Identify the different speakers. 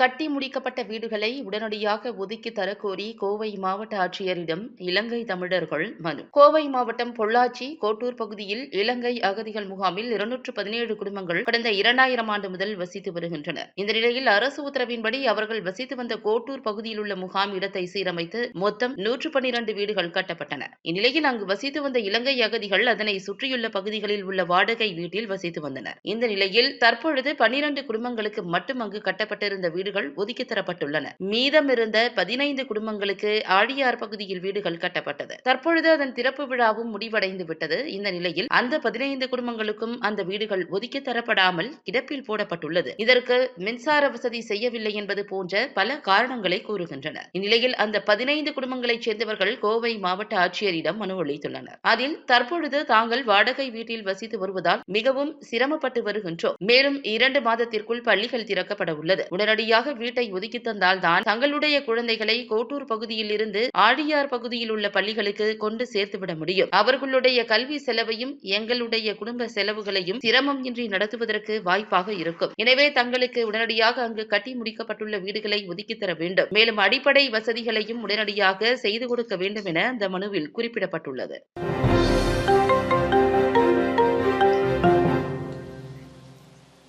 Speaker 1: கட்டி முடிக்கப்பட்ட வீடுகளை உடனடியாக ஒதுக்கி தரக்கோரி கோவை மாவட்ட ஆட்சியரிடம் இலங்கை தமிழர்கள் மனு. கோவை மாவட்டம் பொள்ளாச்சி கோட்டூர் பகுதியில் இலங்கை அகதிகள் முகாமில் இருநூற்று பதினேழு குடும்பங்கள் கடந்த இரண்டாயிரம் ஆண்டு முதல் வசித்து வருகின்றனர். இந்த நிலையில் அரசு உத்தரவின்படி அவர்கள் வசித்து வந்த கோட்டூர் பகுதியில் உள்ள முகாம் இடத்தை சீரமைத்து மொத்தம் நூற்று பன்னிரண்டு வீடுகள் கட்டப்பட்டன. இந்நிலையில் அங்கு வசித்து வந்த இலங்கை அகதிகள் அதனை சுற்றியுள்ள பகுதிகளில் உள்ள வாடகை வீட்டில் வசித்து வந்தனர். இந்த நிலையில் தற்பொழுது பன்னிரண்டு குடும்பங்களுக்கு மட்டும் அங்கு கட்டப்பட்டிருந்த வீடு வீடுகள் ஒதுக்கி தரப்பட்டுள்ளன. மீதமிருந்த பதினைந்து குடும்பங்களுக்கு ஆழியார் பகுதியில் வீடுகள் கட்டப்பட்டது. தற்பொழுது அதன் திறப்பு விழாவும் முடிவடைந்து விட்டது. இந்த நிலையில் அந்த பதினைந்து குடும்பங்களுக்கும் அந்த வீடுகள் ஒதுக்கி தரப்படாமல் கிடப்பில் போடப்பட்டுள்ளது. இதற்கு மின்சார வசதி செய்யவில்லை என்பது போன்ற பல காரணங்களை கூறுகின்றனர் இந்நிலையில் அந்த பதினைந்து குடும்பங்களைச் சேர்ந்தவர்கள் கோவை மாவட்ட ஆட்சியரிடம் மனு அளித்துள்ளனர். அதில் தற்பொழுது தாங்கள் வாடகை வீட்டில் வசித்து வருவதால் மிகவும் சிரமப்பட்டு வருகின்றோம். மேலும் இரண்டு மாதத்திற்குள் பள்ளிகள் திறக்கப்பட உள்ளது. உடனடியாக வீட்டை ஒதுக்கி தந்தால் தான் தங்களுடைய குழந்தைகளை கோட்டூர் பகுதியில் இருந்து ஆழியார் பகுதியில் உள்ள பள்ளிகளுக்கு கொண்டு சேர்த்துவிட முடியும். அவர்களுடைய கல்வி செலவையும் எங்களுடைய குடும்ப செலவுகளையும் சிரமம் இன்றி நடத்துவதற்கு வாய்ப்பாக இருக்கும். எனவே தங்களுக்கு உடனடியாக அங்கு கட்டி முடிக்கப்பட்டுள்ள வீடுகளை ஒதுக்கித்தர வேண்டும். மேலும் அடிப்படை வசதிகளையும் உடனடியாக செய்து கொடுக்க வேண்டும் என அந்த மனுவில் குறிப்பிடப்பட்டுள்ளது.